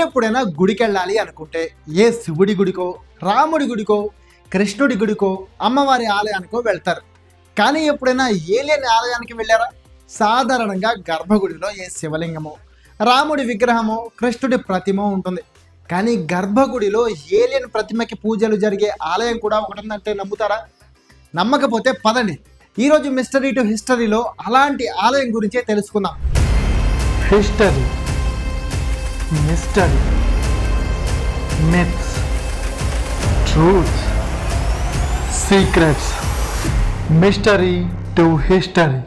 ఎప్పుడైనా గుడికి వెళ్ళాలి అనుకుంటే ఏ శివుడి గుడికో రాముడి గుడికో కృష్ణుడి గుడికో అమ్మవారి ఆలయానికో వెళ్తారు. కానీ ఎప్పుడైనా ఏలేని ఆలయానికి వెళ్ళారా? సాధారణంగా గర్భగుడిలో ఏ శివలింగమో రాముడి విగ్రహమో కృష్ణుడి ప్రతిమ ఉంటుంది. కానీ గర్భగుడిలో ఏలియన్ ప్రతిమకి పూజలు జరిగే ఆలయం కూడా ఒకటి ఉందంటే నమ్ముతారా? నమ్మకపోతే పదండి. ఈరోజు మిస్టరీ టు హిస్టరీలో అలాంటి ఆలయం గురించే తెలుసుకుందాం. History. Mystery myths truth secrets mystery to history.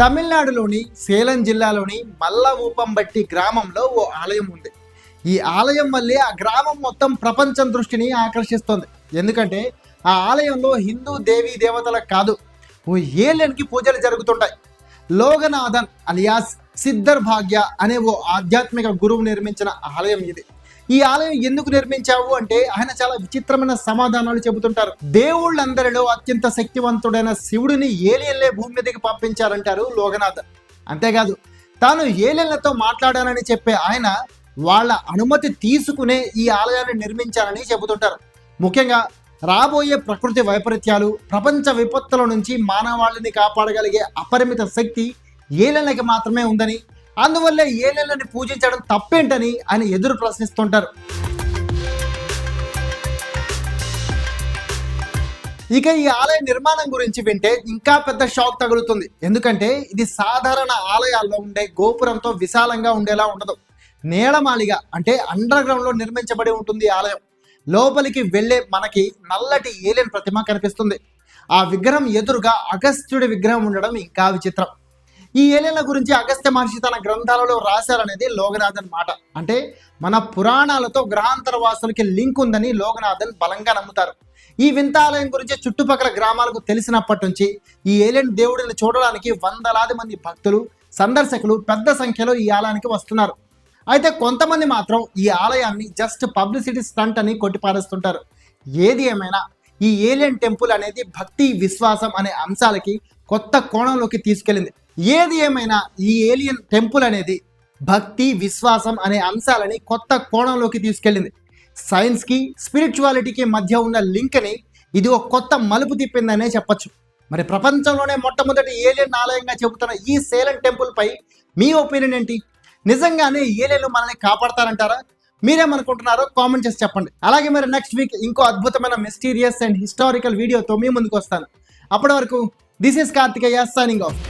తమిళనాడులోని సేలం జిల్లాలోని మల్లవూపంబట్టి గ్రామంలో ఓ ఆలయం ఉంది. ఈ ఆలయం వల్లే ఆ గ్రామం మొత్తం ప్రపంచం దృష్టిని ఆకర్షిస్తుంది. ఎందుకంటే ఆ ఆలయంలో హిందూ దేవీ దేవతలకు కాదు ఓ ఏలియన్కి పూజలు జరుగుతుంటాయి. లోగనాథన్ అలియాస్ సిద్ధర్ భాగ్య అనే ఓ ఆధ్యాత్మిక గురువు నిర్మించిన ఆలయం ఇది. ఈ ఆలయం ఎందుకు నిర్మించావు అంటే ఆయన చాలా విచిత్రమైన సమాధానాలు చెబుతుంటారు. దేవుళ్ళందరిలో అత్యంత శక్తివంతుడైన శివుడిని ఏలియన్లే భూమి మీదకి పంపించారంటారు లోగనాథన్. అంతేకాదు తాను ఏలియన్లతో మాట్లాడానని చెప్పే ఆయన వాళ్ళ అనుమతి తీసుకునే ఈ ఆలయాన్ని నిర్మించారని చెబుతుంటారు. ముఖ్యంగా రాబోయే ప్రకృతి వైపరీత్యాలు ప్రపంచ విపత్తుల నుంచి మానవాళిని కాపాడగలిగే అపరిమిత శక్తి ఏలనకి మాత్రమే ఉందని అందువల్ల ఏలెళ్ళని పూజించడం తప్పేంటని ఆయన ఎదురు ప్రశ్నిస్తుంటారు. ఇక ఈ ఆలయ నిర్మాణం గురించి వింటే ఇంకా పెద్ద షాక్ తగులుతుంది. ఎందుకంటే ఇది సాధారణ ఆలయాల్లో ఉండే గోపురంతో విశాలంగా ఉండేలా ఉండదు. నేలమాళిగా అంటే అండర్ గ్రౌండ్లో నిర్మించబడి ఉంటుంది ఆలయం. లోపలికి వెళ్ళే మనకి నల్లటి ఏలియన్ ప్రతిమ కనిపిస్తుంది. ఆ విగ్రహం ఎదురుగా అగస్త్యుడి విగ్రహం ఉండడం ఇంకా విచిత్రం. ఈ ఏలియన్ల గురించి అగస్త్య మహర్షి తన గ్రంథాలలో రాశారనేది లోగనాథన్ మాట. అంటే మన పురాణాలతో గ్రహాంతర వాసులకి లింక్ ఉందని లోగనాథన్ బలంగా నమ్ముతారు. ఈ వింత ఆలయం గురించి చుట్టుపక్కల గ్రామాలకు తెలిసినప్పటి నుంచి ఈ ఏలియన్ దేవుడిని చూడడానికి వందలాది మంది భక్తులు సందర్శకులు పెద్ద సంఖ్యలో ఈ ఆలయానికి వస్తున్నారు. అయితే కొంతమంది మాత్రం ఈ ఆలయాన్ని జస్ట్ పబ్లిసిటీ స్టంట్ అని కొట్టిపారేస్తుంటారు. ఏది ఏమైనా ఈ ఏలియన్ టెంపుల్ అనేది భక్తి విశ్వాసం అనే అంశాలకి కొత్త కోణంలోకి తీసుకెళ్ళింది. ఏది ఏమైనా ఈ ఏలియన్ టెంపుల్ అనేది భక్తి విశ్వాసం అనే అంశాలని కొత్త కోణంలోకి తీసుకెళ్ళింది. సైన్స్కి స్పిరిచువాలిటీకి మధ్య ఉన్న లింక్ని ఇది ఒక కొత్త మలుపు తిప్పిందనే చెప్పొచ్చు. మరి ప్రపంచంలోనే మొట్టమొదటి ఏలియన్ ఆలయంగా చెబుతున్న ఈ సేలన్ టెంపుల్పై మీ ఒపీనియన్ ఏంటి? నిజంగానే ఏలేలు మనల్ని కాపాడతారంటారా? మీరేమనుకుంటున్నారో కామెంట్ చేసి చెప్పండి. అలాగే మరి నెక్స్ట్ వీక్ ఇంకో అద్భుతమైన మిస్టీరియస్ అండ్ హిస్టారికల్ వీడియోతో మీ ముందుకు వస్తాను. అప్పటి వరకు this is Karthikeya signing off